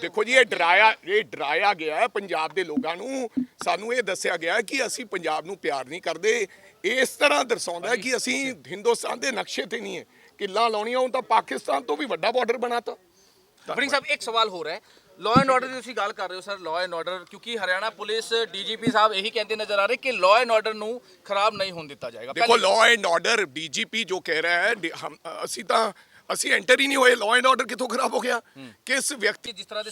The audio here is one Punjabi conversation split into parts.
ਦੇਖੋ ਜੀ ਇਹ ਡਰਾਇਆ ਇਹ ਡਰਾਇਆ ਗਿਆ ਹੈ ਪੰਜਾਬ ਦੇ ਲੋਕਾਂ ਨੂੰ। ਸਾਨੂੰ ਇਹ ਦੱਸਿਆ ਗਿਆ ਕਿ ਅਸੀਂ ਪੰਜਾਬ ਨੂੰ ਪਿਆਰ ਨਹੀਂ ਕਰਦੇ। ਇਸ ਤਰ੍ਹਾਂ ਦਰਸਾਉਂਦਾ ਕਿ ਅਸੀਂ ਹਿੰਦੁਸਤਾਨ ਦੇ ਨਕਸ਼ੇ ਤੇ ਨਹੀਂ ਹੈ। ਕਿੱਲਾਂ ਲਾਉਣੀਆਂ ਉਹ ਤਾਂ ਪਾਕਿਸਤਾਨ ਤੋਂ ਵੀ ਵੱਡਾ ਬਾਰਡਰ ਬਣਾਤਾ। ਵੜਿੰਗ ਸਾਹਿਬ ਇੱਕ ਸਵਾਲ ਹੋ ਰਿਹਾ ਹੈ। ਲਾਅ ਐਂਡ ਆਰਡਰ ਦੀ ਤੁਸੀਂ ਗੱਲ ਕਰ ਰਹੇ ਹੋ ਸਰ ਲਾਅ ਐਂਡ ਆਰਡਰ ਕਿਉਂਕਿ ਹਰਿਆਣਾ ਪੁਲਿਸ ਡੀਜੀਪੀ ਸਾਹਿਬ ਇਹੀ ਕਹਿੰਦੇ ਨਜ਼ਰ ਆ ਰਹੇ ਕਿ ਲਾਅ ਐਂਡ ਆਰਡਰ ਨੂੰ ਖਰਾਬ ਨਹੀਂ ਹੋਣ ਦਿੱਤਾ ਜਾਏਗਾ। ਦੇਖੋ ਲਾਅ ਐਂਡ ਆਰਡਰ ਡੀਜੀਪੀ ਜੋ ਕਹਿ ਰਿਹਾ ਹੈ ਅਸੀਂ ਤਾਂ ਅਸੀਂ ਐਂਟਰ ਹੀ ਨਹੀਂ ਹੋਏ ਲਾਅ ਐਂਡ ਆਰਡਰ ਕਿੱਥੋਂ ਖਰਾਬ ਹੋ ਗਿਆ? ਕਿਸ ਵਿਅਕਤੀ ਜਿਸ ਤਰ੍ਹਾਂ ਦੇ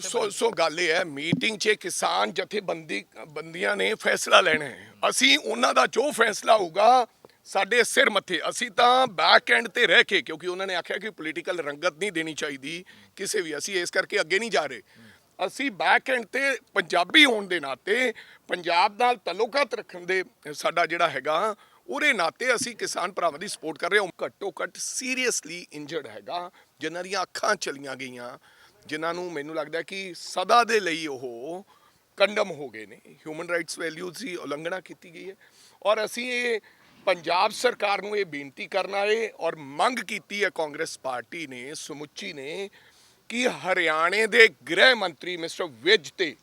ਸੋ। ਸੋ ਗੱਲ ਇਹ ਹੈ ਮੀਟਿੰਗ 'ਚ ਕਿਸਾਨ ਜਥੇਬੰਦੀ ਬੰਦੀਆਂ ਨੇ ਫੈਸਲਾ ਲੈਣਾ ਹੈ। ਅਸੀਂ ਉਹਨਾਂ ਦਾ ਜੋ ਫੈਸਲਾ ਹੋਊਗਾ ਸਾਡੇ ਸਿਰ ਮੱਥੇ। ਅਸੀਂ ਤਾਂ ਬੈਕ ਐਂਡ ਤੇ ਰਹਿ ਕੇ ਕਿਉਂਕਿ ਉਹਨਾਂ ਨੇ ਆਖਿਆ ਕਿ ਪੋਲੀਟੀਕਲ ਰੰਗਤ ਨਹੀਂ ਦੇਣੀ ਚਾਹੀਦੀ ਕਿਸੇ ਵੀ। ਅਸੀਂ ਇਸ ਕਰਕੇ ਅੱਗੇ ਨਹੀਂ ਜਾ ਰਹੇ। ਅਸੀਂ ਬੈਕ ਐਂਡ ਤੇ ਪੰਜਾਬੀ ਹੋਣ ਦੇ ਨਾਤੇ ਪੰਜਾਬ ਨਾਲ ਤਾਲੁਕਾਤ ਰੱਖਣ ਦੇ ਸਾਡਾ ਜਿਹੜਾ ਹੈਗਾ ਉਹਦੇ ਨਾਤੇ ਅਸੀਂ ਕਿਸਾਨ ਭਰਾਵਾਂ ਦੀ ਸਪੋਰਟ ਕਰ ਰਹੇ ਹਾਂ। ਘੱਟੋ ਘੱਟ ਸੀਰੀਅਸਲੀ ਇੰਜਰਡ ਹੈਗਾ, ਜਿਨ੍ਹਾਂ ਦੀਆਂ ਅੱਖਾਂ ਚਲੀਆਂ ਗਈਆਂ, ਜਿਨ੍ਹਾਂ ਨੂੰ ਮੈਨੂੰ ਲੱਗਦਾ ਕਿ ਸਦਾ ਦੇ ਲਈ ਉਹ ਕੰਡਮ ਹੋ ਗਏ ਨੇ। ਹਿਊਮਨ ਰਾਈਟਸ ਵੈਲਿਊਜ਼ ਦੀ ਉਲੰਘਣਾ ਕੀਤੀ ਗਈ ਹੈ। ਔਰ ਅਸੀਂ ਇਹ ਪੰਜਾਬ ਸਰਕਾਰ ਨੂੰ ਇਹ ਬੇਨਤੀ ਕਰਨਾ ਹੈ ਔਰ ਮੰਗ ਕੀਤੀ ਹੈ, ਕਾਂਗਰਸ ਪਾਰਟੀ ਨੇ, ਸਮੁੱਚੀ ਨੇ, ਕਿ ਹਰਿਆਣੇ ਦੇ ਗ੍ਰਹਿ ਮੰਤਰੀ ਮਿਸਟਰ ਵਿਜ ਤੇ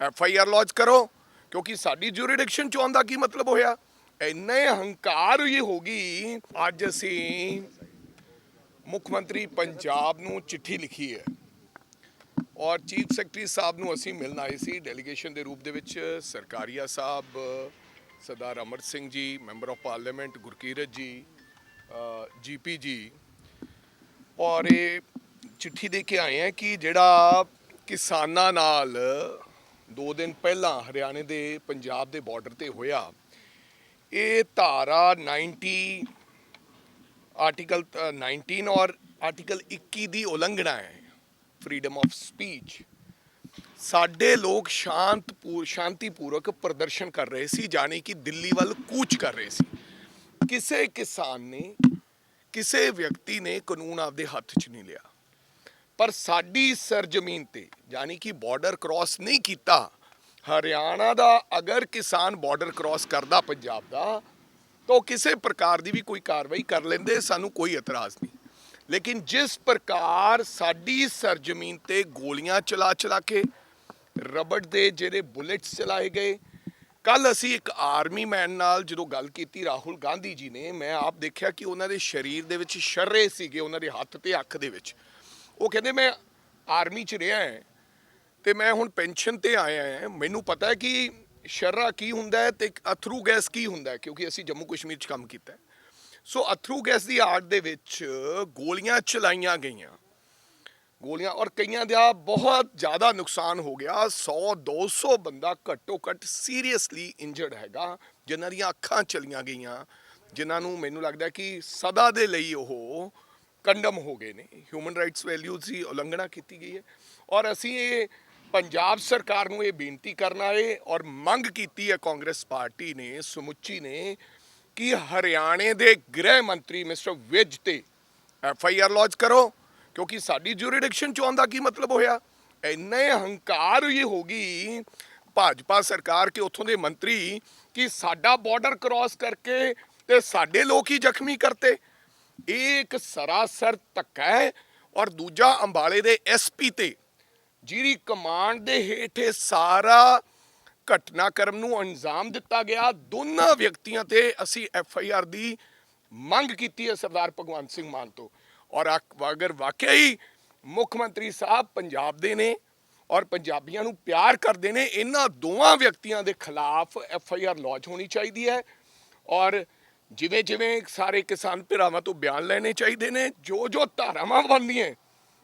ਐਫ ਆਈ ਆਰ ਲੌਂਚ ਕਰੋ, ਕਿਉਂਕਿ ਸਾਡੀ ਜੁਰੀਡਿਕਸ਼ਨ ਚ ਆਉਣ ਦਾ ਕੀ ਮਤਲਬ ਹੋਇਆ? ਇੰਨੇ ਹੰਕਾਰ ਹੀ ਹੋ ਗਈ, ਅੱਜ ਅਸੀਂ ਮੁੱਖ ਮੰਤਰੀ ਪੰਜਾਬ ਨੂੰ ਚਿੱਠੀ ਲਿਖੀ ਹੈ। ਔਰ ਚੀਫ ਸੈਕਟਰੀ ਸਾਹਿਬ ਨੂੰ ਅਸੀਂ ਮਿਲਣ ਆਏ ਸੀ, ਡੈਲੀਗੇਸ਼ਨ ਦੇ ਰੂਪ ਦੇ ਵਿੱਚ ਸਰਕਾਰੀਆ ਸਾਹਿਬ, ਸਰਦਾਰ Amar Singh ji, member of parliament Gurkirat ਜੀ ਜੀਪੀ ਜੀ। ਔਰ ਇਹ ਚਿੱਠੀ ਦੇ ਕੇ ਆਏ ਆ ਕਿ ਜਿਹੜਾ ਕਿਸਾਨਾਂ ਨਾਲ ਦੋ ਦਿਨ ਪਹਿਲਾਂ ਹਰਿਆਣੇ ਦੇ ਪੰਜਾਬ ਦੇ ਬਾਰਡਰ ਤੇ ਹੋਇਆ ਇਹ ਧਾਰਾ 90 ਆਰਟੀਕਲ ਅ, 19 ਔਰ ਆਰਟੀਕਲ 21 ਦੀ ਉਲੰਘਣਾ ਹੈ ਫਰੀडम ਆਫ ਸਪੀਚ ਸਾਡੇ ਲੋਕ ਸ਼ਾਂਤ ਸ਼ਾਂਤੀਪੂਰਵਕ ਪ੍ਰਦਰਸ਼ਨ ਕਰ ਰਹੇ ਸੀ ਜਾਣੀ ਕਿ ਦਿੱਲੀ ਵੱਲ ਕੂਚ ਕਰ ਰਹੇ ਸੀ। ਕਿਸੇ ਕਿਸਾਨ ਨੇ ਕਿਸੇ ਵਿਅਕਤੀ ਨੇ ਕਾਨੂੰਨ ਆਪਦੇ ਹੱਥ 'ਚ ਨਹੀਂ ਲਿਆ। ਪਰ ਸਾਡੀ ਸਰਜ਼ਮੀਨ ਤੇ ਯਾਨੀ ਕਿ ਬਾਰਡਰ ਕ੍ਰਾਸ ਨਹੀਂ ਕੀਤਾ ਹਰਿਆਣਾ ਦਾ ਅਗਰ ਕਿਸਾਨ ਬਾਰਡਰ ਕ੍ਰਾਸ ਕਰਦਾ ਪੰਜਾਬ ਦਾ, ਤਾਂ ਉਹ ਕਿਸੇ ਪ੍ਰਕਾਰ ਦੀ ਵੀ ਕੋਈ ਕਾਰਵਾਈ ਕਰ ਲੈਂਦੇ, ਸਾਨੂੰ ਕੋਈ ਇਤਰਾਜ਼ ਨਹੀਂ। ਲੇਕਿਨ ਜਿਸ ਪ੍ਰਕਾਰ ਸਾਡੀ ਸਰਜ਼ਮੀਨ ਤੇ ਗੋਲੀਆਂ ਚਲਾ ਚਲਾ ਕੇ ਰਬੜ ਦੇ ਜਿਹੜੇ ਬੁਲੇਟਸ ਚਲਾਏ ਗਏ ਕੱਲ ਅਸੀਂ ਇੱਕ ਆਰਮੀ ਮੈਨ ਨਾਲ ਜਦੋਂ ਗੱਲ ਕੀਤੀ, ਰਾਹੁਲ ਗਾਂਧੀ ਜੀ ਨੇ, ਮੈਂ ਆਪ ਦੇਖਿਆ ਕਿ ਉਹਨਾਂ ਦੇ ਸਰੀਰ ਦੇ ਵਿੱਚ ਸ਼ਰਰੇ ਸੀਗੇ, ਉਹਨਾਂ ਦੇ ਹੱਥ ਤੇ ਅੱਖ ਦੇ ਵਿੱਚ। ਉਹ ਕਹਿੰਦੇ, ਮੈਂ ਆਰਮੀ 'ਚ ਰਿਹਾ ਹਾਂ ਤੇ ਮੈਂ ਹੁਣ ਪੈਨਸ਼ਨ ਤੇ ਆਇਆ ਹਾਂ। ਮੈਨੂੰ ਪਤਾ ਹੈ ਕਿ ਸ਼ਰਰਾ ਕੀ ਹੁੰਦਾ ਹੈ ਤੇ ਅਥਰੂ ਗੈਸ ਕੀ ਹੁੰਦਾ ਹੈ, ਕਿਉਂਕਿ ਅਸੀਂ ਜੰਮੂ ਕਸ਼ਮੀਰ 'ਚ ਕੰਮ ਕੀਤਾ ਹੈ। ਸੋ ਅਥਰੂ ਗੈਸ ਦੀ ਆਰਟ ਦੇ ਵਿੱਚ ਗੋਲੀਆਂ ਚਲਾਈਆਂ ਗਈਆਂ। ਗੋਲੀਆਂ ਔਰ ਕਈਆਂ ਦਾ ਬਹੁਤ ਜ਼ਿਆਦਾ ਨੁਕਸਾਨ ਹੋ ਗਿਆ। 100 200 ਬੰਦਾ ਘੱਟੋ ਘੱਟ ਸੀਰੀਅਸਲੀ ਇੰਜਰਡ ਹੈਗਾ, ਜਿਨ੍ਹਾਂ ਦੀਆਂ ਅੱਖਾਂ ਚਲੀਆਂ ਗਈਆਂ, ਜਿਨ੍ਹਾਂ ਨੂੰ ਮੈਨੂੰ ਲੱਗਦਾ ਕਿ ਸਦਾ ਦੇ ਲਈ ਉਹ ਕੰਡਮ ਹੋ ਗਏ ਨੇ। ਹਿਊਮਨ ਰਾਈਟਸ ਵੈਲਿਊਜ਼ ਦੀ ਉਲੰਘਣਾ ਕੀਤੀ ਗਈ ਹੈ। ਔਰ ਅਸੀਂ ਇਹ ਪੰਜਾਬ ਸਰਕਾਰ ਨੂੰ ਇਹ ਬੇਨਤੀ ਕਰਨਾ ਹੈ ਔਰ ਮੰਗ ਕੀਤੀ ਹੈ ਕਾਂਗਰਸ ਪਾਰਟੀ ਨੇ, ਸਮੁੱਚੀ ਨੇ, ਕਿ ਹਰਿਆਣੇ ਦੇ ਗ੍ਰਹਿ ਮੰਤਰੀ ਮਿਸਟਰ ਵਿਜ ਤੇ ਐਫ ਆਈ ਆਰ ਲੌਂਚ ਕਰੋ, ਕਿਉਂਕਿ ਸਾਡੀ ਜੁਰੀਡਿਕਸ਼ਨ ਚ ਆਉਣ ਦਾ ਕੀ ਮਤਲਬ ਹੋਇਆ? ਇੰਨੇ ਹੰਕਾਰ ਹੀ ਹੋ ਗਈ ਭਾਜਪਾ ਸਰਕਾਰ ਕੇ ਉੱਥੋਂ ਦੇ ਮੰਤਰੀ ਕਿ ਸਾਡਾ ਬਾਰਡਰ ਕ੍ਰਾਸ ਕਰਕੇ ਤੇ ਸਾਡੇ ਲੋਕ ਹੀ ਜ਼ਖਮੀ ਕਰਤੇ। ਇਹ ਇੱਕ ਸਰਾਸਰ ਧੱਕਾ ਹੈ ਔਰ ਦੂਜਾ ਅੰਬਾਲੇ ਦੇ ਐਸਪੀ ਤੇ ਜਿਹਦੀ ਕਮਾਂਡ ਦੇ ਹੇਠ ਸਾਰਾ ਘਟਨਾਕ੍ਰਮ ਨੂੰ ਅੰਜਾਮ ਦਿੱਤਾ ਗਿਆ। ਦੋਨਾਂ ਵਿਅਕਤੀਆਂ ਤੇ ਅਸੀਂ ਐਫ ਆਈ ਆਰ ਦੀ ਮੰਗ ਕੀਤੀ ਹੈ ਸਰਦਾਰ ਭਗਵੰਤ ਸਿੰਘ ਮਾਨ ਤੋਂ। ਔਰ ਅਕ- ਅਗਰ ਵਾਕਿਆ ਹੀ ਮੁੱਖ ਮੰਤਰੀ ਸਾਹਿਬ ਪੰਜਾਬ ਦੇ ਨੇ ਔਰ ਪੰਜਾਬੀਆਂ ਨੂੰ ਪਿਆਰ ਕਰਦੇ ਨੇ, ਇਹਨਾਂ ਦੋਵਾਂ ਵਿਅਕਤੀਆਂ ਦੇ ਖਿਲਾਫ ਐਫ ਆਈ ਆਰ ਲੌਂਚ ਹੋਣੀ ਚਾਹੀਦੀ ਹੈ। ਔਰ ਜਿਵੇਂ ਜਿਵੇਂ ਸਾਰੇ ਕਿਸਾਨ ਭਰਾਵਾਂ ਤੋਂ ਬਿਆਨ ਲੈਣੇ ਚਾਹੀਦੇ ਨੇ ਜੋ ਜੋ ਧਾਰਾਵਾਂ ਬਣਦੀਆਂ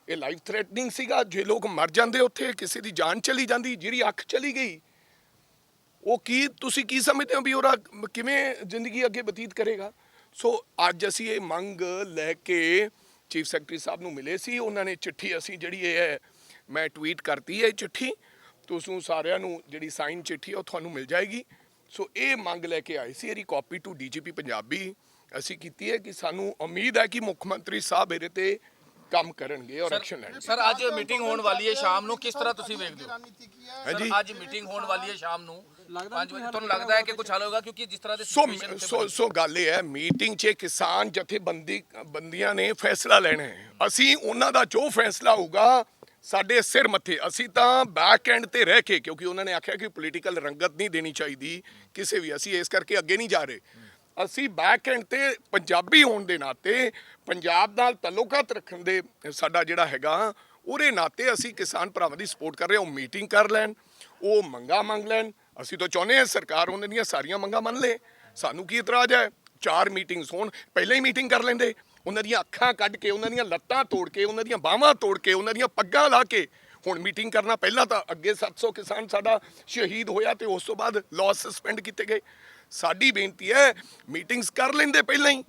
ਇਹ ਲਾਈਫ ਥ੍ਰੈਟਨਿੰਗ ਸੀਗਾ। ਜੇ ਲੋਕ ਮਰ ਜਾਂਦੇ ਉੱਥੇ, ਕਿਸੇ ਦੀ ਜਾਨ ਚਲੀ ਜਾਂਦੀ ਜਿਹੜੀ ਅੱਖ ਚਲੀ ਗਈ, ਉਹ ਕੀ, ਤੁਸੀਂ ਕੀ ਸਮਝਦੇ ਹੋ ਵੀ ਉਹਦਾ ਕਿਵੇਂ ਜ਼ਿੰਦਗੀ ਅੱਗੇ ਬਤੀਤ ਕਰੇਗਾ? ਸੋ ਅੱਜ ਅਸੀਂ ਇਹ ਮੰਗ ਲੈ ਕੇ ਚੀਫ ਸੈਕਟਰੀ ਸਾਹਿਬ ਨੂੰ ਮਿਲੇ ਸੀ। ਉਹਨਾਂ ਨੇ ਚਿੱਠੀ ਅਸੀਂ ਜਿਹੜੀ ਇਹ ਹੈ, ਮੈਂ ਟਵੀਟ ਕਰਤੀ ਹੈ ਇਹ ਚਿੱਠੀ। ਤੁਸੀਂ ਸਾਰਿਆਂ ਨੂੰ ਜਿਹੜੀ ਸਾਈਨ ਚਿੱਠੀ ਹੈ, ਉਹ ਤੁਹਾਨੂੰ ਮਿਲ ਜਾਏਗੀ। ਸੋ ਇਹ ਮੰਗ ਲੈ ਕੇ ਆਏ ਸੀ। ਇਹਦੀ ਕਾਪੀ ਟੂ ਡੀਜੀਪੀ ਪੰਜਾਬੀ ਅਸੀਂ ਕੀਤੀ ਹੈ ਕਿ ਸਾਨੂੰ ਉਮੀਦ ਹੈ ਕਿ ਮੁੱਖ ਮੰਤਰੀ ਸਾਹਿਬ ਇਹਦੇ ਤੇ ਕੰਮ ਕਰਨਗੇ ਔਰ ਐਕਸ਼ਨ ਲੈਣਗੇ। ਸਰ ਅੱਜ ਮੀਟਿੰਗ ਹੋਣ ਵਾਲੀ ਹੈ ਸ਼ਾਮ ਨੂੰ। ਕਿਸ ਤਰ੍ਹਾਂ ਤੁਸੀਂ ਵੇਖਦੇ ਹੋ? ਹਾਂਜੀ। ਸਰ ਅੱਜ ਮੀਟਿੰਗ ਹੋਣ ਵਾਲੀ ਹੈ ਸ਼ਾਮ ਨੂੰ। 5 ਵਜੇ। ਤੁਹਾਨੂੰ ਲੱਗਦਾ ਹੈ ਕਿ ਕੁਝ ਹੱਲ ਹੋਗਾ ਕਿਉਂਕਿ ਜਿਸ ਤਰ੍ਹਾਂ ਦੇ ਸੋ situation ਉੱਤੇ ਸੋ ਸੋ ਗੱਲ ਇਹ ਹੈ ਮੀਟਿੰਗ 'ਚ ਕਿਸਾਨ ਜਥੇਬੰਦੀ ਬੰਦੀਆਂ ਨੇ ਫੈਸਲਾ ਲੈਣਾ ਹੈ। ਅਸੀਂ ਉਹਨਾਂ ਦਾ ਜੋ ਫੈਸਲਾ ਹੋਊਗਾ ਸਾਡੇ ਸਿਰ ਮੱਥੇ। ਅਸੀਂ ਤਾਂ ਬੈਕ ਐਂਡ ਤੇ ਰਹਿ ਕੇ ਕਿਉਂਕਿ ਉਹਨਾਂ ਨੇ ਆਖਿਆ ਕਿ ਪੋਲੀਟੀਕਲ ਰੰਗਤ ਨਹੀਂ ਦੇਣੀ ਚਾਹੀਦੀ ਕਿਸੇ ਵੀ। ਅਸੀਂ ਇਸ ਕਰਕੇ ਅੱਗੇ ਨਹੀਂ ਜਾ ਰਹੇ। ਅਸੀਂ ਬੈਕ ਐਂਡ ਤੇ ਪੰਜਾਬੀ ਹੋਣ ਦੇ ਨਾਤੇ ਪੰਜਾਬ ਨਾਲ ਤਾਲੁਕਾਤ ਰੱਖਣ ਦੇ ਸਾਡਾ ਜਿਹੜਾ ਹੈਗਾ, ਉਹਦੇ ਨਾਤੇ ਅਸੀਂ ਕਿਸਾਨ ਭਰਾਵਾਂ ਦੀ ਸਪੋਰਟ ਕਰ ਰਹੇ ਹਾਂ, ਉਹ ਮੀਟਿੰਗ ਕਰ ਲੈਣ, ਉਹ ਮੰਗਾ ਮੰਗ ਲੈਣ। ਅਸੀਂ ਤਾਂ ਚਾਹੁੰਦੇ ਹਾਂ ਸਰਕਾਰ ਉਹਨਾਂ ਦੀਆਂ ਸਾਰੀਆਂ ਮੰਗਾਂ ਮੰਨ ਲੇ। ਸਾਨੂੰ ਕੀ ਇਤਰਾਜ਼ ਹੈ? ਚਾਰ ਮੀਟਿੰਗਸ ਹੋਣ, ਪਹਿਲਾਂ ਹੀ ਮੀਟਿੰਗ ਕਰ ਲੈਂਦੇ। ਉਹਨਾਂ ਦੀਆਂ ਅੱਖਾਂ ਕੱਢ ਕੇ, ਉਹਨਾਂ ਦੀਆਂ ਲੱਤਾਂ ਤੋੜ ਕੇ, ਉਹਨਾਂ ਦੀਆਂ ਬਾਹਾਂ ਤੋੜ ਕੇ, ਉਹਨਾਂ ਦੀਆਂ ਪੱਗਾਂ ਲਾ ਕੇ ਹੁਣ ਮੀਟਿੰਗ ਕਰਨਾ। ਪਹਿਲਾਂ ਤਾਂ ਅੱਗੇ 700 ਕਿਸਾਨ ਸਾਡਾ ਸ਼ਹੀਦ ਹੋਇਆ ਤੇ ਉਸ ਤੋਂ ਬਾਅਦ ਲਾਸ ਸਸਪੈਂਡ ਕੀਤੇ ਗਏ। ਸਾਡੀ ਬੇਨਤੀ ਹੈ ਮੀਟਿੰਗਸ ਕਰ ਲੈਂਦੇ ਪਹਿਲਾਂ ਹੀ।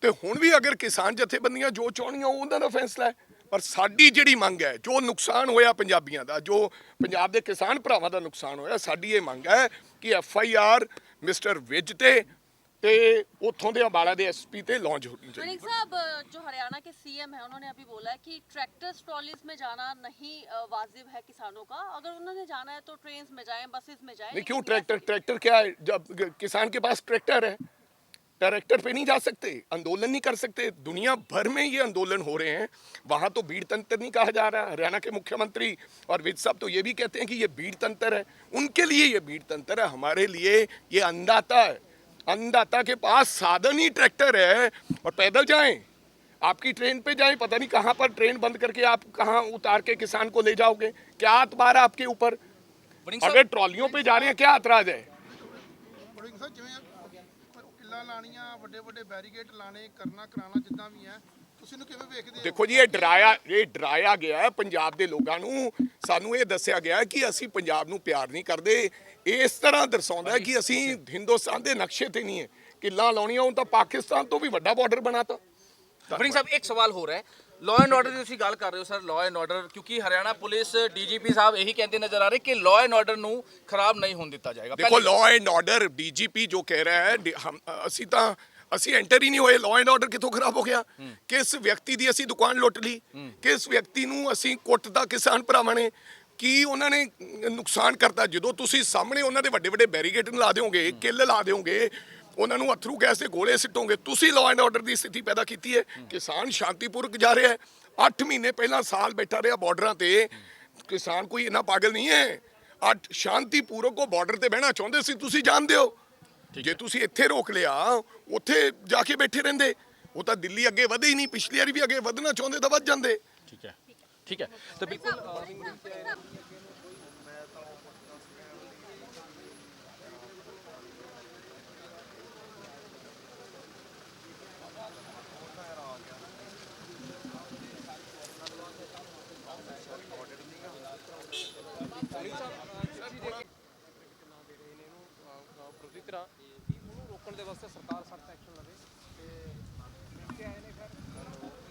ਤੇ ਹੁਣ ਵੀ ਅਗਰ ਕਿਸਾਨ ਜਥੇਬੰਦੀਆਂ ਜੋ ਚਾਹਣੀਆਂ ਉਹਨਾਂ ਦਾ ਫੈਸਲਾ ਹੈ। ਪਰ ਸਾਡੀ ਜਿਹੜੀ ਮੰਗ ਹੈ, ਜੋ ਨੁਕਸਾਨ ਹੋਇਆ ਪੰਜਾਬੀਆਂ ਦਾ, ਜੋ ਪੰਜਾਬ ਦੇ ਕਿਸਾਨ ਭਰਾਵਾਂ ਦਾ ਨੁਕਸਾਨ ਹੋਇਆ, ਸਾਡੀ ਇਹ ਮੰਗ ਹੈ ਕਿ F I R mister Vij ਤੇ ਤੇ ਉੱਥੋਂ ਦੇ ਅੰਬਾਲਾ ਦੇ ਐਸਪੀ ਤੇ ਲਾਂਚ ਹੋਣੀ ਚਾਹੀਦੀ मलिक साहब जो हरियाणा के सीएम है उन्होंने अभी बोला है कि ट्रैक्टर्स ट्रॉलीज में जाना नहीं अ, वाजिब है किसानों का अगर उन्होंने जाना है तो ट्रेन्स में जाएं बसेस में जाएं नहीं लेकिन क्यों ये ट्रैक्टर ट्रैक्टर क्या है जब ग- किसान के पास ट्रैक्टर है ट्रैक्टर पे नहीं जा सकते आंदोलन नहीं कर सकते दुनिया भर में ये आंदोलन हो रहे हैं वहां तो भीड़ तंत्र नहीं कहा जा रहा हरियाणा के मुख्यमंत्री और विज साहब तो ये भी कहते हैं कि ये भीड़ तंत्र है उनके लिए ये भीड़ तंत्र है हमारे लिए ये अन्नदाता है अन्नदाता के पास साधन ही ट्रैक्टर है और पैदल जाएं आपकी ट्रेन पे जाएं पता नहीं कहाँ पर ट्रेन बंद करके आप कहाँ उतार के किसान को ले जाओगे क्या अतबार है आपके ऊपर ਵੜਿੰਗ अगर ਸਾਹਿਬ ट्रॉलियों पे जा रहे हैं क्या एतराज है ਬੜੀ ਸਰ ਜਿਵੇਂ ਕਿੱਲਾ ਲਾਣੀਆਂ ਵੱਡੇ ਵੱਡੇ ਬੈਰੀਕੇਡ ਲਾਣੇ ਕਰਨਾ ਕਰਾਣਾ ਜਿੱਦਾਂ ਵੀ ਹੈ ਤੁਸੀਂ ਨੂੰ ਕਿਵੇਂ ਵੇਖਦੇ ਹੋ ਦੇਖੋ ਜੀ ਇਹ ਡਰਾਇਆ ਇਹ ਡਰਾਇਆ ਗਿਆ ਹੈ ਪੰਜਾਬ ਦੇ ਲੋਕਾਂ ਨੂੰ। ਸਾਨੂੰ ਇਹ ਦੱਸਿਆ ਗਿਆ ਹੈ ਕਿ ਅਸੀਂ ਪੰਜਾਬ ਨੂੰ ਪਿਆਰ ਨਹੀਂ ਕਰਦੇ। ਇਸ ਤਰ੍ਹਾਂ ਦਰਸਾਉਂਦਾ ਹੈ ਕਿ ਅਸੀਂ ਹਿੰਦੁਸਤਾਨ ਦੇ ਨਕਸ਼ੇ ਤੇ ਨਹੀਂ ਹੈ। ਕਿੱਲਾਂ ਲਾਉਣੀਆਂ ਹੁਣ ਤਾਂ ਪਾਕਿਸਤਾਨ ਤੋਂ ਵੀ ਵੱਡਾ ਬਾਰਡਰ ਬਣਾਤਾ। ਵੜਿੰਗ ਸਾਹਿਬ ਇੱਕ ਸਵਾਲ ਹੋ ਰਿਹਾ ਹੈ। ਲਾਅ ਐਂਡ ਆਰਡਰ ਦੀ ਤੁਸੀਂ ਗੱਲ ਕਰ ਰਹੇ ਹੋ ਸਰ ਲਾਅ ਐਂਡ ਆਰਡਰ ਕਿਉਂਕਿ ਹਰਿਆਣਾ ਪੁਲਿਸ ਡੀਜੀਪੀ ਸਾਹਿਬ ਇਹੀ ਕਹਿੰਦੇ ਨਜ਼ਰ ਆ ਰਹੇ ਕਿ ਲਾਅ ਐਂਡ ਆਰਡਰ ਨੂੰ ਖਰਾਬ ਨਹੀਂ ਹੋਣ ਦਿੱਤਾ ਜਾਏਗਾ। ਦੇਖੋ ਲਾਅ ਐਂਡ ਆਰਡਰ ਡੀਜੀਪੀ ਜੋ ਕਹਿ ਰਿਹਾ ਹੈ ਅਸੀਂ ਤਾਂ ਅਸੀਂ ਐਂਟਰ ਹੀ ਨਹੀਂ ਹੋਏ ਲਾਅ ਐਂਡ ਆਰਡਰ ਕਿੱਥੋਂ ਖਰਾਬ ਹੋ ਗਿਆ? ਕਿਸ ਵਿਅਕਤੀ ਦੀ ਅਸੀਂ ਦੁਕਾਨ ਲੁੱਟ ਲਈ? ਕਿਸ ਵਿਅਕਤੀ ਨੂੰ ਅਸੀਂ ਕੁੱਟਦਾ ਕਿਸਾਨ ਭਰਾਵਾਂ ਨੇ? ਕੀ ਉਹਨਾਂ ਨੇ ਨੁਕਸਾਨ ਕਰਤਾ? ਜਦੋਂ ਤੁਸੀਂ ਸਾਹਮਣੇ ਉਹਨਾਂ ਦੇ ਵੱਡੇ ਵੱਡੇ ਬੈਰੀਕੇਡ ਲਾ ਦਿਓਗੇ ਕਿੱਲ ਲਾ ਦਿਓਗੇ ਉਹਨਾਂ ਨੂੰ ਅਥਰੂ ਗੈਸ ਦੇ ਗੋਲੇ ਸਿੱਟੋਗੇ ਤੁਸੀਂ ਲਾਅ ਐਂਡ ਆਰਡਰ ਦੀ ਸਥਿਤੀ ਪੈਦਾ ਕੀਤੀ ਹੈ। ਕਿਸਾਨ ਸ਼ਾਂਤੀਪੂਰਵਕ ਜਾ ਰਿਹਾ ਹੈ। 8 ਮਹੀਨੇ ਪਹਿਲਾਂ ਸਾਲ ਬੈਠਾ ਰਿਹਾ ਬਾਰਡਰਾਂ ਤੇ। ਕਿਸਾਨ ਕੋਈ ਇੰਨਾ ਪਾਗਲ ਨਹੀਂ ਹੈ। ਅੱਠ ਸ਼ਾਂਤੀਪੂਰਵਕ ਉਹ ਬਾਰਡਰ ਤੇ ਬਹਿਣਾ ਚਾਹੁੰਦੇ ਸੀ ਤੁਸੀਂ ਜਾਣਦੇ ਹੋ। ਜੇ ਤੁਸੀਂ ਇੱਥੇ ਰੋਕ ਲਿਆ, ਉੱਥੇ ਜਾ ਕੇ ਬੈਠੇ ਰਹਿੰਦੇ। ਉਹ ਤਾਂ ਦਿੱਲੀ ਅੱਗੇ ਵਧੇ ਹੀ ਨਹੀਂ, ਪਿਛਲੀ ਵਾਰੀ ਵੀ ਅੱਗੇ ਵਧਣਾ ਚਾਹੁੰਦੇ ਤਾਂ ਵੱਧ ਜਾਂਦੇ। ਠੀਕ ਹੈ ਠੀਕ ਹੈ। ਤਾਂ ਬਿਲਕੁਲ ਸਾਹਿਬ ਦੇ ਵਾਸਤੇ ਸਰਕਾਰ ਸਖਤ ਐਕਸ਼ਨ ਲਵੇ ਤੇ ਕਿ ਆਏ ਨੇ ਫਿਰ।